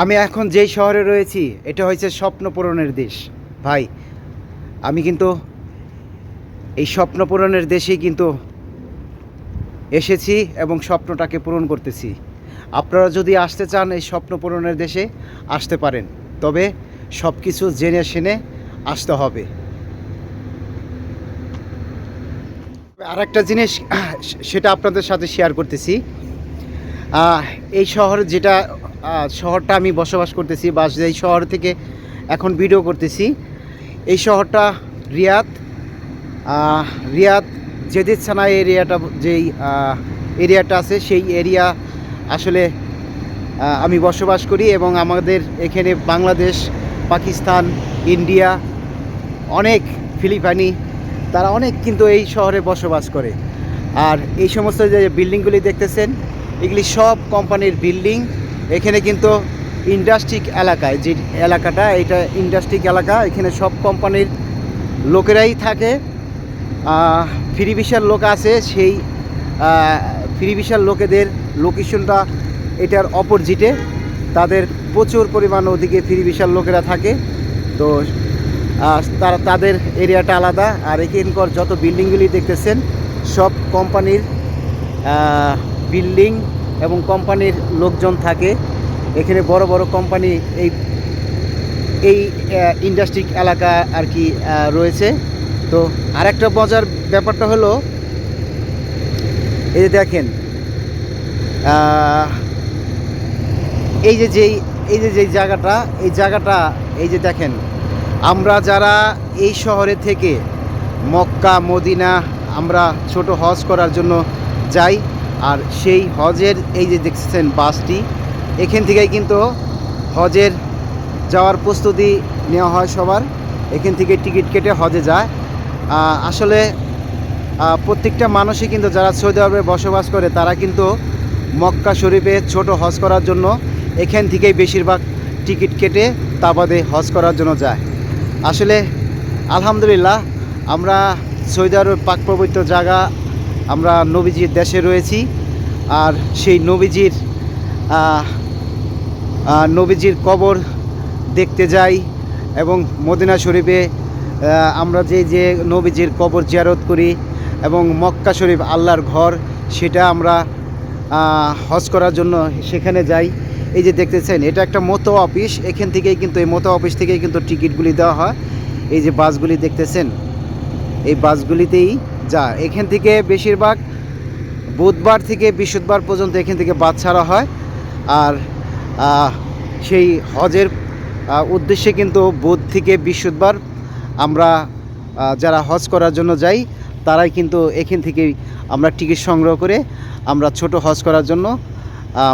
আমি এখন যেই শহরে রয়েছি, এটা হয়েছে স্বপ্ন পূরণের দেশ। ভাই, আমি কিন্তু এই স্বপ্ন পূরণের দেশেই কিন্তু এসেছি এবং স্বপ্নটাকে পূরণ করতেছি। আপনারা যদি আসতে চান এই স্বপ্ন পূরণের দেশে, আসতে পারেন। তবে সব কিছু জেনে শুনে আসতে হবে। আর একটা জিনিস সেটা আপনাদের সাথে শেয়ার করতেছি। এই শহর যেটা শহরটা আমি বসবাস করতেছি বা এই শহর থেকে এখন ভিডিও করতেছি, এই শহরটা রিয়াদ রিয়াদ জেদিদ সানা এরিয়াটা যেই এরিয়াটা আছে সেই এরিয়া আসলে আমি বসবাস করি এবং আমাদের এখানে বাংলাদেশ, পাকিস্তান, ইন্ডিয়া, অনেক ফিলিপাইনি তারা অনেক কিন্তু এই শহরে বসবাস করে। আর এই সমস্ত যে বিল্ডিংগুলি দেখতেছেন, এগুলি সব কোম্পানির বিল্ডিং। এখানে কিন্তু ইন্ডাস্ট্রিক এলাকায় যে এলাকাটা, এটা ইন্ডাস্ট্রিক এলাকা, এখানে সব কোম্পানির লোকেরাই থাকে। ফ্রি বিশাল লোক আছে, সেই ফ্রি বিশাল লোকেদের লোকেশনটা এটার অপোজিটে। তাদের প্রচুর পরিমাণ ওদিকে ফ্রি বিশাল লোকেরা থাকে। তো তারা তাদের এরিয়াটা আলাদা। আর এখানকার যত বিল্ডিংগুলি দেখতেছেন, সব কোম্পানির বিল্ডিং এবং কোম্পানির লোকজন থাকে। এখানে বড় বড় কোম্পানি এই এই ইন্ডাস্ট্রিক এলাকা আর কি রয়েছে। তো আরেকটা মজার ব্যাপারটা হলো, এই যে দেখেন এই যে যেই, এই যে যেই জায়গাটা, এই জায়গাটা, এই যে দেখেন আমরা যারা এই শহরে থেকে মক্কা, মদিনা, আমরা ছোট হজ করার জন্য যাই, আর সেই হজের এই যে দেখছেন বাসটি, এখান থেকেই কিন্তু হজের যাওয়ার প্রস্তুতি নেওয়া হয় সবার। এখান থেকে টিকিট কেটে হজে যায়। আসলে প্রত্যেকটা মানুষই কিন্তু যারা সৌদি আরবে বসবাস করে, তারা কিন্তু মক্কা শরীফে ছোট হজ করার জন্য এখান থেকেই বেশিরভাগ টিকিট কেটে তা বাদে হজ করার জন্য যায়। আসলে, আলহামদুলিল্লাহ, আমরা সৌদি আরব পাক পবিত্র জায়গা, আমরা নবীজির দেশে রয়েছি। আর সেই নবীজির নবীজির কবর দেখতে যাই এবং মদিনা শরীফে আমরা যে যে নবীজির কবর জিয়ারত করি এবং মক্কা শরীফ আল্লাহর ঘর, সেটা আমরা হজ করার জন্য সেখানে যাই। এই যে দেখতেছেন, এটা একটা মতো অফিস। এখান থেকেই কিন্তু, এই মতো অফিস থেকেই কিন্তু টিকিটগুলি দেওয়া হয়। এই যে বাসগুলি দেখতেছেন, এই বাসগুলিতেই যা এখান থেকে বেশিরভাগ বুধবার থেকে বৃহস্পতিবার পর্যন্ত এখান থেকে বাস ছাড়া হয়। আর সেই হজের উদ্দেশ্যে কিন্তু বুধ থেকে বৃহস্পতিবার আমরা যারা হজ করার জন্য যাই, তারাই কিন্তু এখান থেকেই আমরা টিকিট সংগ্রহ করে আমরা ছোট হজ করার জন্য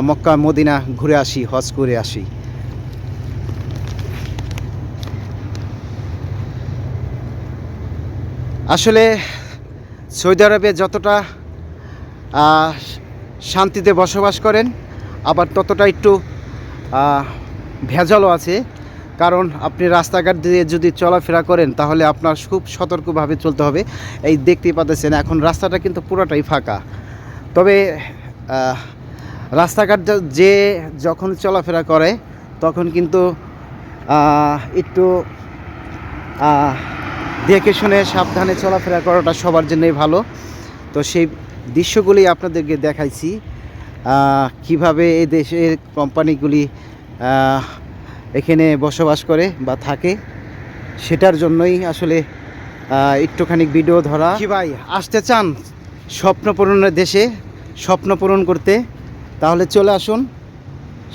মক্কা মদিনা ঘুরে আসি, হজ করে আসি। আসলে সৌদি আরবে যতটা শান্তিতে বসবাস করেন, আবার ততটা একটু ভেজালও আছে। কারণ আপনি রাস্তাঘাট দিয়ে যদি চলাফেরা করেন, তাহলে আপনার খুব সতর্কভাবে চলতে হবে। এই দেখতেই পাচ্ছেন, এখন রাস্তাটা কিন্তু পুরোটাই ফাঁকা। তবে রাস্তাঘাট যা- যখন চলাফেরা করে, তখন কিন্তু একটু দেখে শুনে সাবধানে চলাফেরা করাটা সবার জন্যই ভালো। তো সেই দৃশ্যগুলি আপনাদেরকে দেখাইছি কীভাবে এই দেশের কোম্পানিগুলি এখানে বসবাস করে বা থাকে, সেটার জন্যই আসলে একটুখানি ভিডিও ধরা। ভাই, আসতে চান স্বপ্ন পূরণের দেশে, স্বপ্ন পূরণ করতে? তাহলে চলে আসুন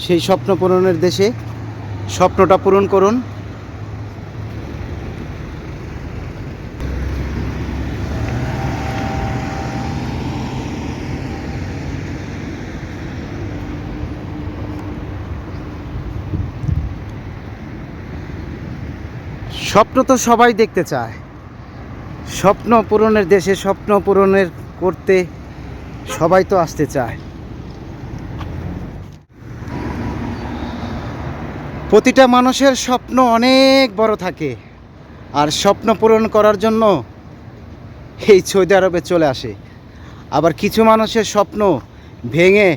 সেই স্বপ্ন পূরণের দেশে। স্বপ্নটা পূরণ করুন। স্বপ্ন তো সবাই দেখতে চায়। স্বপ্ন পূরণের দেশে স্বপ্ন পূরণের করতে সবাই তো আসতে চায়। প্রতিটা মানুষের স্বপ্ন অনেক বড় থাকে। আর স্বপ্ন পূরণ করার জন্য এই সৌদি আরবে চলে আসে। আবার কিছু মানুষের স্বপ্ন ভেঙে,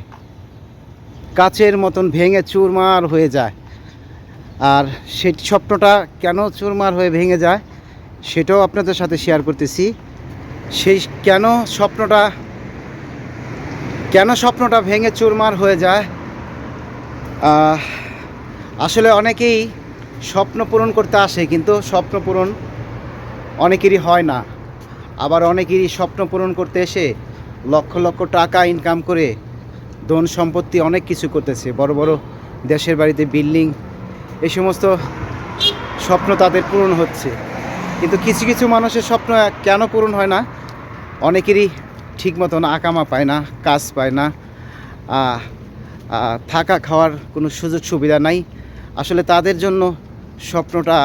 কাচের মতন ভেঙে চুরমার হয়ে যায়। আর সেই স্বপ্নটা কেন চুরমার হয়ে ভেঙে যায়, সেটাও আপনাদের সাথে শেয়ার করতেছি। সেই কেন স্বপ্নটা কেন স্বপ্নটা ভেঙে চুরমার হয়ে যায় আসলে অনেকেই স্বপ্ন পূরণ করতে আসে, কিন্তু স্বপ্ন পূরণ অনেকেরই হয় না। আবার অনেকেরই স্বপ্ন পূরণ করতে এসে লক্ষ লক্ষ টাকা ইনকাম করে ধন সম্পত্তি অনেক কিছু করতেছে। বড় বড় দেশের বাড়িতে বিল্ডিং এই সমস্ত স্বপ্ন তাদের পূরণ হচ্ছে। কিন্তু কিছু কিছু মানুষের স্বপ্ন কেন পূরণ হয় না? অনেকেরই ঠিক মতন আকামা পায় না, কাজ পায় না থাকা খাওয়ার কোনো সুযোগ সুবিধা নাই। আসলে তাদের জন্য স্বপ্নটা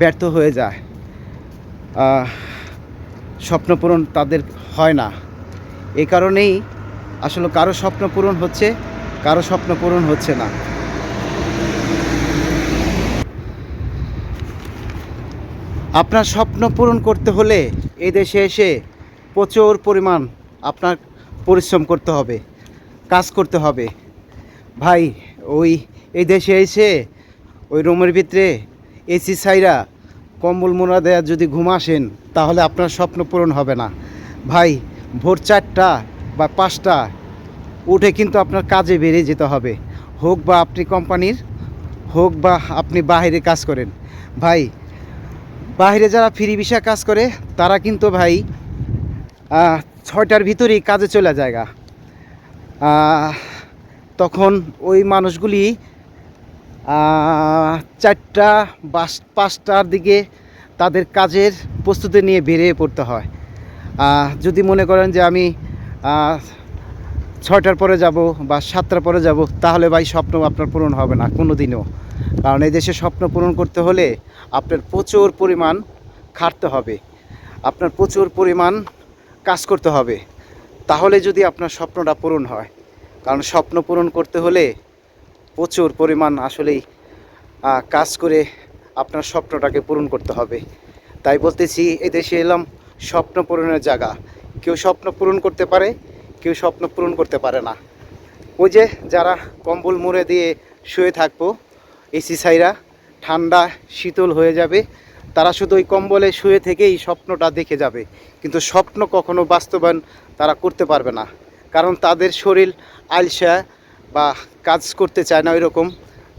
ব্যর্থ হয়ে যায়। আহ, স্বপ্ন পূরণ তাদের হয় না। এই কারণেই আসলে কারও স্বপ্ন পূরণ হচ্ছে কারও স্বপ্ন পূরণ হচ্ছে না। আপনার স্বপ্ন পূরণ করতে হলে এই দেশে এসে প্রচুর পরিমাণ আপনার পরিশ্রম করতে হবে কাজ করতে হবে। ভাই ওই এই দেশে এসে ওই রুমের ভিতরে এসি সাইরা কম্বল মোড়া দেয়া যদি ঘুম আসেন, তাহলে আপনার স্বপ্ন পূরণ হবে না। ভাই, ভোর চারটা বা পাঁচটা উঠে কিন্তু আপনার কাজে বেরিয়ে যেতে হবে। হোক বা আপনি কোম্পানির, হোক বা আপনি বাইরে কাজ করেন। ভাই বাইরে যারা ফ্রি ভিসা কাজ করে, তারা কিন্তু ভাই ছয়টার ভিতরেই কাজে চলে যায়গা তখন ওই মানুষগুলি চারটা বাস, পাঁচটার দিকে তাদের কাজের প্রস্তুতি নিয়ে বেরিয়ে পড়তে হয়। যদি মনে করেন যে আমি ছয়টার পরে যাব বা সাতটার পরে যাব, তাহলে ভাই স্বপ্ন আপনার পূরণ হবে না কোনো দিনও কারণ এই দেশে স্বপ্ন পূরণ করতে হলে আপনার প্রচুর পরিমাণ খাটতে হবে। আপনার প্রচুর পরিমাণ কাজ করতে হবে। তাহলে যদি আপনার স্বপ্নটা পূরণ হয়, কারণ স্বপ্ন পূরণ করতে হলে প্রচুর পরিমাণ আসলেই কাজ করে আপনার স্বপ্নটাকে পূরণ করতে হবে। তাই বলতেছি, এই দেশে এলাম স্বপ্ন পূরণের জায়গা। কেউ স্বপ্ন পূরণ করতে পারে, কেউ স্বপ্ন পূরণ করতে পারে না। ওই যে যারা কম্বল মুড়ে দিয়ে শুয়ে থাকব, এসি সাইরা ঠান্ডা, শীতল হয়ে যাবে, তারা শুধু ওই কম্বলে শুয়ে থেকেই স্বপ্নটা দেখে যাবে। কিন্তু স্বপ্ন কখনো বাস্তবায়ন তারা করতে পারবে না। কারণ তাদের শরীর আলসা বা কাজ করতে চায় না ওই রকম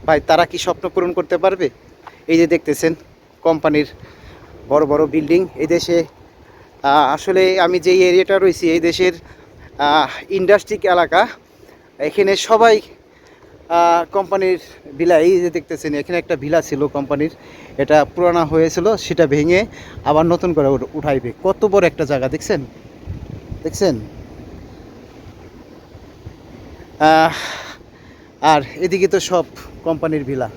ভাই তারা কি স্বপ্ন পূরণ করতে পারবে? এই যে দেখতেছেন, কোম্পানির বড় বড় বিল্ডিং এই দেশে। আসলে আমি যেই এরিয়াটা রয়েছি, এই দেশের ইন্ডাস্ট্রিক এলাকা, এখানে সবাই কোম্পানির ভিলা, এই যে দেখতেছেন, এখানে একটা ভিলা ছিল কোম্পানির, এটা পুরানা হয়েছিল, সেটা ভেঙে আবার নতুন করে উঠ- উঠাইবে। কত বড় একটা জায়গা, দেখছেন? দেখছেন? আর এদিকে তো সব কোম্পানির ভিলা।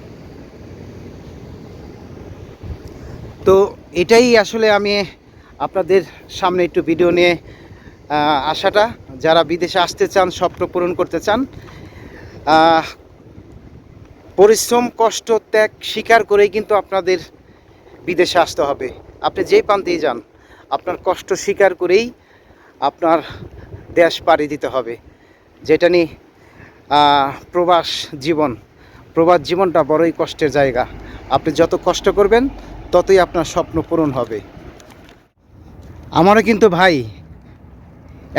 তো এটাই আসলে আমি আপনাদের সামনে একটু ভিডিও নিয়ে আসাটা যারা বিদেশে আসতে চান, স্বপ্ন পূরণ করতে চান পরিশ্রম, কষ্ট, ত্যাগ স্বীকার করেই কিন্তু আপনাদের বিদেশে আসতে হবে। আপনি যেই প্রান্তেই যান, আপনার কষ্ট স্বীকার করেই আপনার দেশ পাড়ি দিতে হবে। যেটা নিয়ে প্রবাস জীবন, প্রবাস জীবনটা বড়ই কষ্টের জায়গা। আপনি যত কষ্ট করবেন, ততই আপনার স্বপ্ন পূরণ হবে। আমারও কিন্তু ভাই,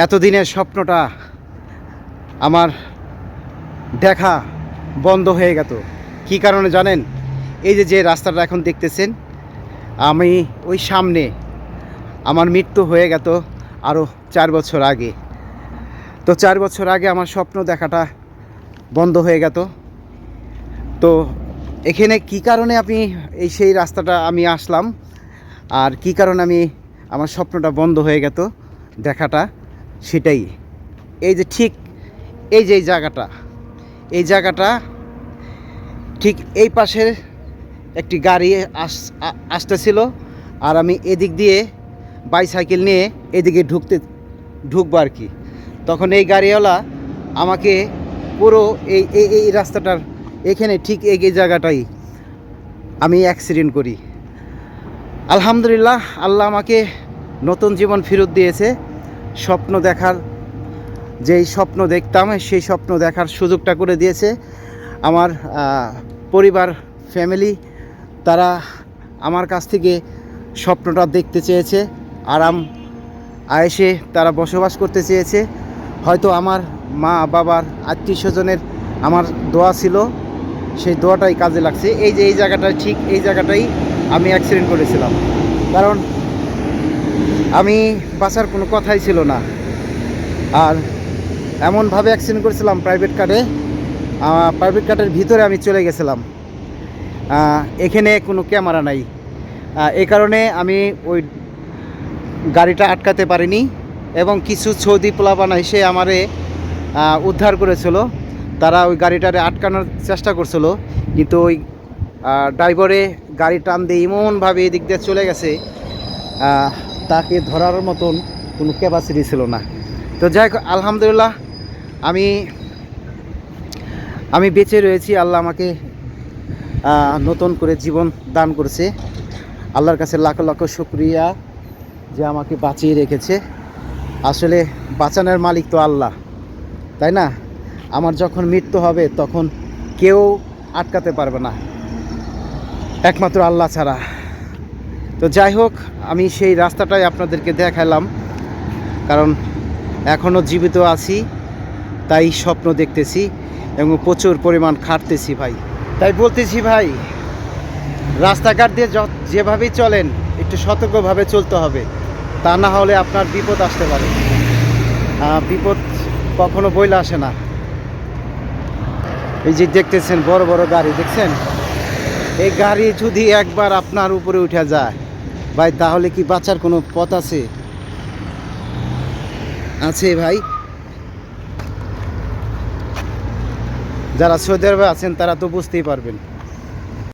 এতদিনের স্বপ্নটা আমার দেখা বন্ধ হয়ে গেল কী কারণে জানেন? এই যে যে রাস্তাটা এখন দেখতেছেন, আমি ওই সামনে আমার মৃত্যু হয়ে গেল আরও চার বছর আগে। তো চার বছর আগে আমার স্বপ্ন দেখাটা বন্ধ হয়ে গেল তো এখানে কি কারণে আমি এই সেই রাস্তাটা আমি আসলাম? আর কি কারণে আমি আমার স্বপ্নটা বন্ধ হয়ে গেল দেখাটা? সেটাই। এই যে ঠিক এই যে এই জায়গাটা এই জায়গাটা ঠিক এই পাশের একটি গাড়ি আস আসতেছিল। আর আমি এদিক দিয়ে বাইসাইকেল নিয়ে এদিকে ঢুকতে, ঢুকবো আর কি। তখন এই গাড়িওয়ালা আমাকে পুরো এই এই রাস্তাটার এখানে ঠিক এই জায়গাটাই আমি অ্যাক্সিডেন্ট করি। আলহামদুলিল্লাহ, আল্লাহ আমাকে নতুন জীবন ফেরত দিয়েছে। স্বপ্ন দেখার, যেই স্বপ্ন দেখতাম, সেই স্বপ্ন দেখার সুযোগটা করে দিয়েছে। আমার পরিবার ফ্যামিলি তারা আমার কাছ থেকে স্বপ্নটা দেখতে চেয়েছে। আরাম আয়েসে তারা বসবাস করতে চেয়েছে। হয়তো আমার মা, বাবার, আত্মীয় স্বজনের আমার দোয়া ছিল। সেই দোয়াটাই কাজে লাগছে। এই যে এই জায়গাটা ঠিক এই জায়গাটাই আমি অ্যাক্সিডেন্ট করেছিলাম। কারণ আমি বাঁচার কোনো কথাই ছিল না। আর এমনভাবে অ্যাক্সিডেন্ট করেছিলাম প্রাইভেট কারে প্রাইভেট কারের ভিতরে আমি চলে গেছিলাম। এখানে কোনো ক্যামেরা নাই। এ কারণে আমি ওই গাড়িটা আটকাতে পারিনি। এবং কিছু সৌদি প্লাবানা এসে আমারে উদ্ধার করেছিল। তারা ওই গাড়িটারে আটকানোর চেষ্টা করছিল, কিন্তু ওই ড্রাইভারে গাড়ি টান দিয়ে এমনভাবে এদিক দিয়ে চলে গেছে। তাকে ধরার মতন কোনো ক্যাপাসিটি ছিল না। তো যাই হোক, আলহামদুলিল্লাহ, আমি আমি বেঁচে রয়েছি। আল্লাহ আমাকে নতুন করে জীবন দান করেছে। আল্লাহর কাছে লাখ লাখ শুক্রিয়া যে আমাকে বাঁচিয়ে রেখেছে। আসলে বাঁচানোর মালিক তো আল্লাহ। তাই না? আমার যখন মৃত্যু হবে, তখন কেউ আটকাতে পারবে না। একমাত্র আল্লাহ ছাড়া। তো যাই হোক, আমি সেই রাস্তাটাই আপনাদেরকে দেখালাম। কারণ এখনও জীবিত আছি, তাই স্বপ্ন দেখতেছি এবং প্রচুর পরিমাণ খাটতেছি ভাই। তাই বলতেছি ভাই, রাস্তাঘাট দিয়ে যেভাবেই চলেন, একটু সতর্কভাবে চলতে হবে। তা না হলে আপনার বিপদ আসতে পারে। বিপদ কখনো বইলে আসে না। এই যে দেখতেছেন বড় বড় গাড়ি, দেখছেন? এই গাড়ি যদি একবার আপনার উপরে উঠে যায়, ভাই, তাহলে কি বাঁচার কোনো পথ আছে? আছে ভাই। যারা সৌদি আরবে আছেন, তারা তো বুঝতেই পারবেন।